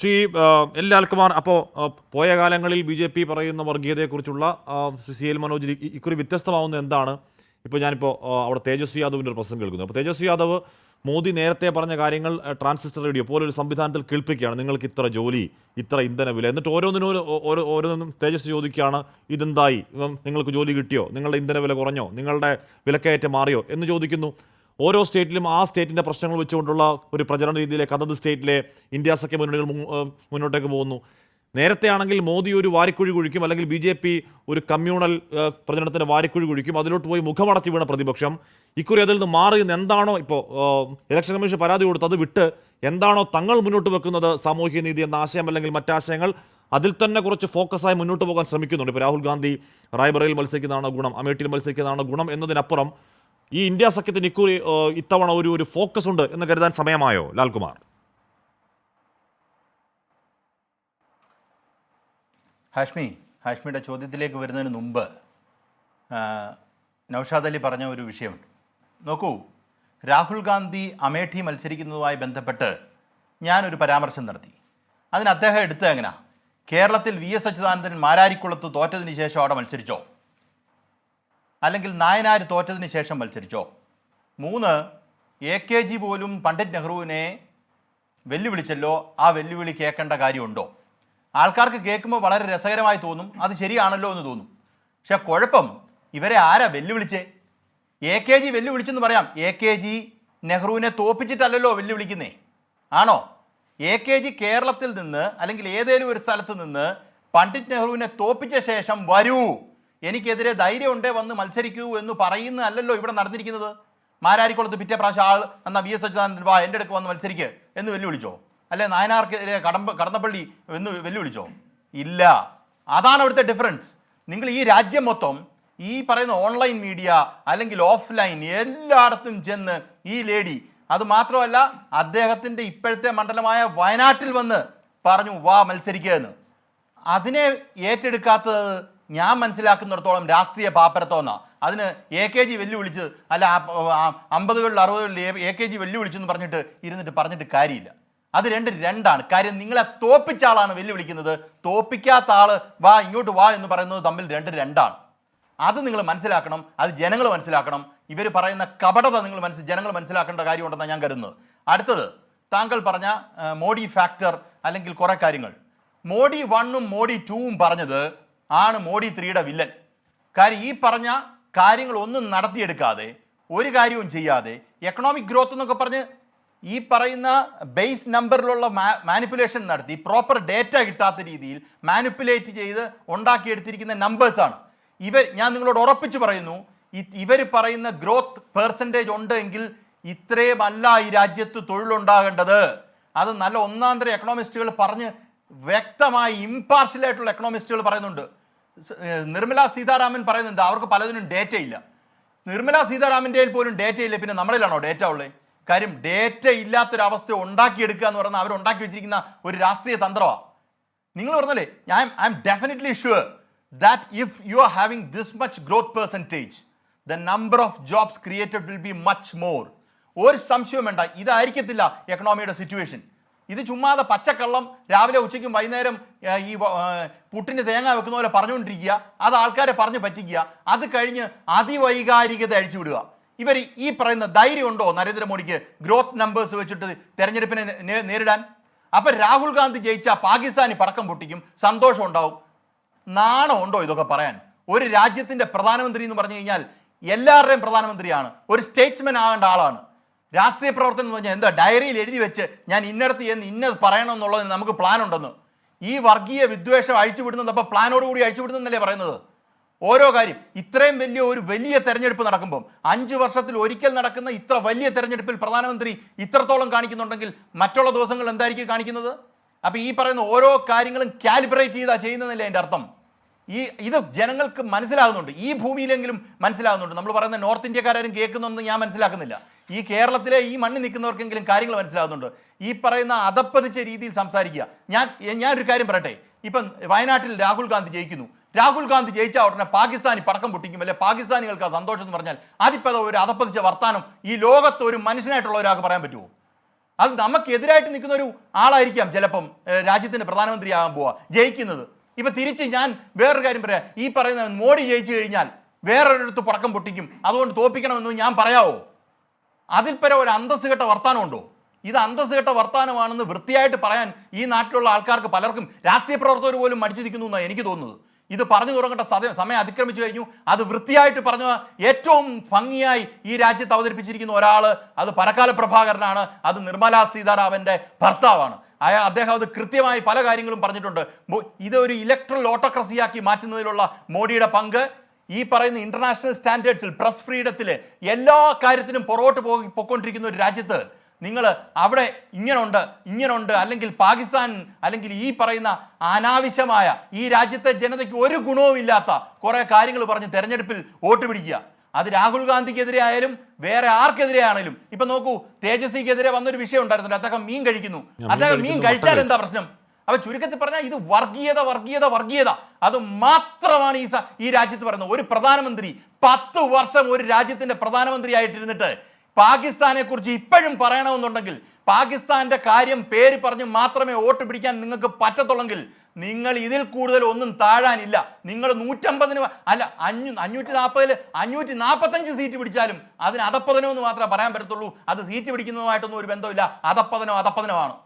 Shri L Lalkumar അപ്പോൾ പോയ കാലങ്ങളിൽ ബി ജെ പി പറയുന്ന വർഗീയതയെക്കുറിച്ചുള്ള സി എൽ മനോജ് ഇക്കുറി വ്യത്യസ്തമാവുന്ന എന്താണ്? ഇപ്പോൾ ഞാനിപ്പോൾ അവിടെ തേജസ്വി യാദവിന്റെ ഒരു പ്രസംഗം കേൾക്കുന്നു. അപ്പോൾ തേജസ്വി യാദവ് മോദി നേരത്തെ പറഞ്ഞ കാര്യങ്ങൾ ട്രാൻസിസ്റ്റർ റേഡിയോ പോലെ ഒരു സംവിധാനത്തിൽ കേൾപ്പിക്കുകയാണ്. നിങ്ങൾക്ക് ഇത്ര ജോലി ഇത്ര ഇന്ധന വില. എന്നിട്ട് ഓരോന്നിനും ഓരോ- ഓരോ ഓരോന്നും തേജസ് ചോദിക്കുകയാണ് ഇതെന്തായി? നിങ്ങൾക്ക് ജോലി കിട്ടിയോ? നിങ്ങളുടെ ഇന്ധന വില കുറഞ്ഞോ? നിങ്ങളുടെ വിലക്കയറ്റം മാറിയോ? എന്ന് ചോദിക്കുന്നു. ഓരോ സ്റ്റേറ്റിലും ആ സ്റ്റേറ്റിന്റെ പ്രശ്നങ്ങൾ വെച്ചുകൊണ്ടുള്ള ഒരു പ്രചരണ രീതിയിലേക്ക് അതത് സ്റ്റേറ്റിലെ ഇന്ത്യ സഖ്യ മുന്നണികൾ മുന്നോട്ടേക്ക് പോകുന്നു. നേരത്തെ ആണെങ്കിൽ മോദി ഒരു വാരിക്കുഴി കുഴിക്കും അല്ലെങ്കിൽ ബി ജെ പി ഒരു കമ്മ്യൂണൽ പ്രചരണത്തിന്റെ വാരിക്കുഴി കുഴിക്കും അതിലോട്ട് പോയി മുഖമടച്ച് വീണ പ്രതിപക്ഷം. ഇക്കുറി അതിൽ നിന്ന് മാറി എന്താണോ ഇപ്പോൾ ഇലക്ഷൻ കമ്മീഷൻ പരാതി കൊടുത്ത് അത് വിട്ട് എന്താണോ തങ്ങൾ മുന്നോട്ട് വെക്കുന്നത് സാമൂഹ്യ നീതി എന്ന ആശയം അല്ലെങ്കിൽ മറ്റാശയങ്ങൾ അതിൽ തന്നെ കുറച്ച് ഫോക്കസായി മുന്നോട്ട് പോകാൻ ശ്രമിക്കുന്നുണ്ട്. ഇപ്പോൾ രാഹുൽ ഗാന്ധി റായ്ബറയിൽ മത്സരിക്കുന്നതാണ് ഗുണം അമേഠിയിൽ മത്സരിക്കുന്നതാണ് ഗുണം എന്നതിനപ്പുറം ഈ ഇന്ത്യ സഖ്യത്തിന് ഇക്കുറി ഇത്തവണ ഒരു ഒരു ഫോക്കസ് ഉണ്ട് എന്ന് കരുതാൻ സമയമായോ ലാൽകുമാർ? ഹാഷ്മി ഹാഷ്മിയുടെ ചോദ്യത്തിലേക്ക് വരുന്നതിന് മുമ്പ് നൌഷാദ് അലി പറഞ്ഞ ഒരു വിഷയമുണ്ട്. നോക്കൂ രാഹുൽ ഗാന്ധി അമേഠി മത്സരിക്കുന്നതുമായി ബന്ധപ്പെട്ട് ഞാനൊരു പരാമർശം നടത്തി. അതിന് അദ്ദേഹം എടുത്തത് എങ്ങനെയാണ് കേരളത്തിൽ വി എസ് അച്യുതാനന്ദൻ മാരാരിക്കുളത്ത് തോറ്റതിന് ശേഷം അവിടെ മത്സരിച്ചോ? അല്ലെങ്കിൽ നായനാർ തോറ്റതിന് ശേഷം മത്സരിച്ചോ? മൂന്ന് എ കെ ജി പോലും പണ്ഡിറ്റ് നെഹ്റുവിനെ വെല്ലുവിളിച്ചല്ലോ? ആ വെല്ലുവിളി കേൾക്കേണ്ട കാര്യമുണ്ടോ? ആൾക്കാർക്ക് കേൾക്കുമ്പോൾ വളരെ രസകരമായി തോന്നും അത് ശരിയാണല്ലോ എന്ന് തോന്നും. പക്ഷെ കുഴപ്പം ഇവരെ ആരാ വെല്ലുവിളിച്ചേ? എ കെ ജി വെല്ലുവിളിച്ചെന്ന് പറയാം. എ കെ ജി നെഹ്റുവിനെ തോപ്പിച്ചിട്ടല്ലല്ലോ വെല്ലുവിളിക്കുന്നേ. ആണോ? എ കെ ജി കേരളത്തിൽ നിന്ന് അല്ലെങ്കിൽ ഏതെങ്കിലും ഒരു സ്ഥലത്ത് നിന്ന് പണ്ഡിറ്റ് നെഹ്റുവിനെ തോപ്പിച്ച ശേഷം വരൂ. എനിക്കെതിരെ ധൈര്യമുണ്ടേ വന്ന് മത്സരിക്കൂ എന്ന് പറയുന്നതല്ലല്ലോ ഇവിടെ നടന്നിരിക്കുന്നത്? മാരാരിക്കുളത്ത് പിറ്റേ പ്രാവശ്യം ആൾ എന്നാൽ വി എസ് അച്യുതാനന്ദൻ വാ എന്റെ അടുക്ക് വന്ന് മത്സരിക്ക് എന്ന് വെല്ലുവിളിച്ചോ? അല്ലെ നായനാർക്കെതിരെ കടമ്പ കടന്നപ്പള്ളി എന്ന് വെല്ലുവിളിച്ചോ? ഇല്ല. അതാണ് അവിടുത്തെ ഡിഫറൻസ് നിങ്ങൾ ഈ രാജ്യം മൊത്തം ഈ പറയുന്ന ഓൺലൈൻ മീഡിയ അല്ലെങ്കിൽ ഓഫ്ലൈൻ എല്ലായിടത്തും ചെന്ന് ഈ ലേഡി അത് മാത്രമല്ല അദ്ദേഹത്തിന്റെ ഇപ്പോഴത്തെ മണ്ഡലമായ വയനാട്ടിൽ വന്ന് പറഞ്ഞു വാ മത്സരിക്കുക എന്ന്. അതിനെ ഏറ്റെടുക്കാത്തത് ഞാൻ മനസ്സിലാക്കുന്നിടത്തോളം രാഷ്ട്രീയ പാപ്പരത്തോന്ന. അതിന് എ കെ ജി വെല്ലുവിളിച്ച് അല്ല അമ്പതുകളിൽ അറുപതുകളിൽ എ കെ ജി വെല്ലുവിളിച്ചെന്ന് പറഞ്ഞിട്ട് ഇരുന്നിട്ട് പറഞ്ഞിട്ട് കാര്യമില്ല. അത് രണ്ട് രണ്ടാണ്. കാര്യം നിങ്ങളെ തോപ്പിച്ച ആളാണ് വെല്ലുവിളിക്കുന്നത്. തോപ്പിക്കാത്ത ആൾ വാ ഇങ്ങോട്ട് വാ എന്ന് പറയുന്നത് തമ്മിൽ രണ്ട് രണ്ടാണ്. അത് നിങ്ങൾ മനസ്സിലാക്കണം അത് ജനങ്ങൾ മനസ്സിലാക്കണം. ഇവർ പറയുന്ന കപടത നിങ്ങൾ മനസ്സിൽ ജനങ്ങൾ മനസ്സിലാക്കേണ്ട കാര്യമുണ്ടെന്നാണ് ഞാൻ കരുതുന്നത്. അടുത്തത് താങ്കൾ പറഞ്ഞ മോഡി ഫാക്ടർ അല്ലെങ്കിൽ കുറെ കാര്യങ്ങൾ. മോഡി വണ്ണും മോഡി ടൂവും പറഞ്ഞത് ആണ് മോഡി ത്രീയുടെ വില്ലൻ. കാര്യം ഈ പറഞ്ഞ കാര്യങ്ങൾ ഒന്നും നടത്തിയെടുക്കാതെ ഒരു കാര്യവും ചെയ്യാതെ എക്കണോമിക് ഗ്രോത്ത് എന്നൊക്കെ പറഞ്ഞ് ഈ പറയുന്ന ബേസ് നമ്പറിലുള്ള മാനിപ്പുലേഷൻ നടത്തി പ്രോപ്പർ ഡേറ്റ കിട്ടാത്ത രീതിയിൽ മാനിപ്പുലേറ്റ് ചെയ്ത് ഉണ്ടാക്കിയെടുത്തിരിക്കുന്ന നമ്പേഴ്സാണ് ഇവർ ഞാൻ നിങ്ങളോട് ഉറപ്പിച്ച് പറയുന്നു ഇവർ പറയുന്ന ഗ്രോത്ത് പെർസെന്റേജ് ഉണ്ട് എങ്കിൽ ഇത്രയും അല്ല ഈ രാജ്യത്ത് തൊഴിലുണ്ടാകേണ്ടത്. അത് നല്ല ഒന്നാം തരം എക്കണോമിസ്റ്റുകൾ പറഞ്ഞ് വ്യക്തമായി ഇമ്പാർഷ്യലായിട്ടുള്ള എക്കണോമിസ്റ്റുകൾ പറയുന്നുണ്ട്. നിർമ്മല സീതാരാമൻ പറയുന്നുണ്ട് അവർക്ക് പലതിനും ഡേറ്റ ഇല്ല. നിർമ്മല സീതാരാമന്റെ പോലും ഡേറ്റ ഇല്ല പിന്നെ നമ്മളിലാണോ ഡേറ്റ ഉള്ളത് കാര്യം ഡേറ്റ ഇല്ലാത്തൊരവസ്ഥ ഉണ്ടാക്കിയെടുക്കുക എന്ന് പറയുന്നത് അവർ ഉണ്ടാക്കി വെച്ചിരിക്കുന്ന ഒരു രാഷ്ട്രീയ തന്ത്രമാണ് നിങ്ങൾ പറഞ്ഞല്ലേ ഞാൻ I M definitely sure that if you are having this much growth percentage the number of jobs created will be much more ഒരു സംശയവും വേണ്ട ഇതായിരിക്കത്തില്ല എക്കണോമിയുടെ സിറ്റുവേഷൻ ഇത് ചുമ്മാതെ പച്ചക്കള്ളം രാവിലെ ഉച്ചയ്ക്കും വൈകുന്നേരം ഈ പുട്ടിന് തേങ്ങ വെക്കുന്ന പോലെ പറഞ്ഞുകൊണ്ടിരിക്കുക. അത് ആൾക്കാരെ പറഞ്ഞു പറ്റിക്കുക. അത് കഴിഞ്ഞ് അതിവൈകാരികത അഴിച്ചുവിടുക. ഇവർ ഈ പറയുന്ന ധൈര്യം ഉണ്ടോ നരേന്ദ്രമോദിക്ക് ഗ്രോത്ത് നമ്പേഴ്സ് വെച്ചിട്ട് തെരഞ്ഞെടുപ്പിനെ നേരിടാൻ? അപ്പൊ രാഹുൽ ഗാന്ധി ജയിച്ചാൽ പാകിസ്ഥാനി പടക്കം പൊട്ടിക്കും സന്തോഷം ഉണ്ടാവും. നാണമുണ്ടോ ഇതൊക്കെ പറയാൻ? ഒരു രാജ്യത്തിന്റെ പ്രധാനമന്ത്രി എന്ന് പറഞ്ഞു കഴിഞ്ഞാൽ എല്ലാവരുടെയും പ്രധാനമന്ത്രിയാണ്. ഒരു സ്റ്റേറ്റ്സ്മാൻ ആകേണ്ട ആളാണ്. രാഷ്ട്രീയ പ്രവർത്തനം എന്ന് പറഞ്ഞാൽ എന്താ? ഡയറിയിൽ എഴുതി വെച്ച് ഞാൻ ഇന്നടത്ത് എന്ന് ഇന്നത് പറയണമെന്നുള്ളത് നമുക്ക് പ്ലാൻ ഉണ്ടെന്ന്. ഈ വർഗീയ വിദ്വേഷം അഴിച്ചുവിടുന്നത് അപ്പോൾ പ്ലാനോടുകൂടി അഴിച്ചുവിടുന്നല്ലേ പറയുന്നത്? ഓരോ കാര്യം. ഇത്രയും വലിയ ഒരു വലിയ തെരഞ്ഞെടുപ്പ് നടക്കുമ്പം അഞ്ച് വർഷത്തിൽ ഒരിക്കൽ നടക്കുന്ന ഇത്ര വലിയ തെരഞ്ഞെടുപ്പിൽ പ്രധാനമന്ത്രി ഇത്രത്തോളം കാണിക്കുന്നുണ്ടെങ്കിൽ മറ്റുള്ള ദിവസങ്ങൾ എന്തായിരിക്കും കാണിക്കുന്നത്? അപ്പോൾ ഈ പറയുന്ന ഓരോ കാര്യങ്ങളും കാലിബ്രേറ്റ് ചെയ്താ ചെയ്യുന്നതല്ലേ എന്റെ അർത്ഥം? ഈ ഇത് ജനങ്ങൾക്ക് മനസ്സിലാകുന്നുണ്ട്. ഈ ഭൂമിയിലെങ്കിലും മനസ്സിലാകുന്നുണ്ട്. നമ്മൾ പറയുന്ന നോർത്ത് ഇന്ത്യക്കാരും കേൾക്കുന്നൊന്നും ഞാൻ മനസ്സിലാക്കുന്നില്ല. ഈ കേരളത്തിലെ ഈ മണ്ണിൽ നിൽക്കുന്നവർക്കെങ്കിലും കാര്യങ്ങൾ മനസ്സിലാകുന്നുണ്ട്. ഈ പറയുന്ന അതപ്പതിച്ച രീതിയിൽ സംസാരിക്കുക. ഞാൻ ഞാൻ ഒരു കാര്യം പറയട്ടെ. ഇപ്പം വയനാട്ടിൽ രാഹുൽ ഗാന്ധി ജയിക്കുന്നു. രാഹുൽ ഗാന്ധി ജയിച്ച ഉടനെ പാകിസ്ഥാനി പടക്കം പൊട്ടിക്കും. അല്ലെ പാകിസ്ഥാനികൾക്ക് ആ സന്തോഷം എന്ന് പറഞ്ഞാൽ അതിപ്പോ ഒരു അതപ്പതിച്ച വർത്താനം ഈ ലോകത്ത് ഒരു മനുഷ്യനായിട്ടുള്ള ഒരാൾക്ക് പറയാൻ പറ്റുമോ അത് നമുക്കെതിരായിട്ട് നിൽക്കുന്ന ഒരു ആളായിരിക്കാം ചിലപ്പം രാജ്യത്തിന്റെ പ്രധാനമന്ത്രിയാകാൻ പോവാ ജയിക്കുന്നത്. ഇപ്പൊ തിരിച്ച് ഞാൻ വേറൊരു കാര്യം പറയാം. ഈ പറയുന്ന മോഡി ജയിച്ചു കഴിഞ്ഞാൽ വേറൊരിടത്ത് പടക്കം പൊട്ടിക്കും. അതുകൊണ്ട് തോപ്പിക്കണമെന്ന് ഞാൻ പറയാവോ? അതിൽ ഒരു അന്തസ് കെട്ട വർത്താനമുണ്ടോ? ഇത് അന്തസ് കെട്ട വർത്താനമാണെന്ന് വൃത്തിയായിട്ട് പറയാൻ ഈ നാട്ടിലുള്ള ആൾക്കാർക്ക് പലർക്കും രാഷ്ട്രീയ പ്രവർത്തകർ പോലും മടിച്ചിരിക്കുന്നു എന്നാണ് എനിക്ക് തോന്നുന്നത്. ഇത് പറഞ്ഞു തുടങ്ങേണ്ട സമയം സമയം അതിക്രമിച്ചു കഴിഞ്ഞു. അത് വൃത്തിയായിട്ട് പറഞ്ഞ ഏറ്റവും ഭംഗിയായി ഈ രാജ്യത്ത് അവതരിപ്പിച്ചിരിക്കുന്ന ഒരാൾ അത് പരക്കാല പ്രഭാകരനാണ്. അത് നിർമ്മലാ സീതാരാമന്റെ ഭർത്താവാണ്. അയാൾ അദ്ദേഹം അത് കൃത്യമായി പല കാര്യങ്ങളും പറഞ്ഞിട്ടുണ്ട്. ഇത് ഇതൊരു ഇലക്ട്രൽ ഓട്ടോക്രസിയാക്കി മാറ്റുന്നതിലുള്ള മോഡിയുടെ പങ്ക് ഈ പറയുന്ന ഇന്റർനാഷണൽ സ്റ്റാൻഡേർഡ്സിൽ പ്രസ് ഫ്രീഡത്തിൽ എല്ലാ കാര്യത്തിനും പുറകോട്ട് പോയി പൊയ്ക്കൊണ്ടിരിക്കുന്ന ഒരു രാജ്യത്ത് നിങ്ങൾ അവിടെ ഇങ്ങനുണ്ട് ഇങ്ങനുണ്ട് അല്ലെങ്കിൽ പാകിസ്ഥാൻ അല്ലെങ്കിൽ ഈ പറയുന്ന അനാവശ്യമായ ഈ രാജ്യത്തെ ജനതയ്ക്ക് ഒരു ഗുണവുമില്ലാത്ത കുറേ കുറെ കാര്യങ്ങൾ പറഞ്ഞ് തെരഞ്ഞെടുപ്പിൽ വോട്ട് പിടിക്കുക. അത് രാഹുൽ ഗാന്ധിക്കെതിരെ ആയാലും വേറെ ആർക്കെതിരെ ആണെങ്കിലും. ഇപ്പൊ നോക്കൂ തേജസ്വിക്കെതിരെ വന്നൊരു വിഷയം ഉണ്ടായിരുന്നല്ലോ അദ്ദേഹം മീൻ കഴിക്കുന്നു. അദ്ദേഹം മീൻ കഴിച്ചാൽ എന്താ പ്രശ്നം? അപ്പൊ ചുരുക്കത്തിൽ പറഞ്ഞാൽ ഇത് വർഗീയത വർഗീയത വർഗീയത. അത് മാത്രമാണ് ഈ ഈ രാജ്യത്ത് പറയുന്നത്. ഒരു പ്രധാനമന്ത്രി പത്ത് വർഷം ഒരു രാജ്യത്തിന്റെ പ്രധാനമന്ത്രി ആയിട്ടിരുന്നിട്ട് പാകിസ്ഥാനെ കുറിച്ച് ഇപ്പോഴും പറയണമെന്നുണ്ടെങ്കിൽ പാകിസ്ഥാന്റെ കാര്യം പേര് പറഞ്ഞ് മാത്രമേ വോട്ട് പിടിക്കാൻ നിങ്ങൾക്ക് പറ്റത്തുള്ളെങ്കിൽ നിങ്ങൾ ഇതിൽ കൂടുതൽ ഒന്നും താഴാനില്ല. നിങ്ങൾ നൂറ്റമ്പതിന് അല്ല അഞ്ഞൂ അഞ്ഞൂറ്റി നാൽപ്പതിൽ അഞ്ഞൂറ്റി നാൽപ്പത്തഞ്ച് സീറ്റ് പിടിച്ചാലും അതിന് അധപ്പതനം എന്ന് മാത്രമേ പറയാൻ പറ്റത്തുള്ളൂ. അത് സീറ്റ് പിടിക്കുന്നതുമായിട്ടൊന്നും ഒരു ബന്ധമില്ല അതപ്പതനോ അധപ്പതനമാണ്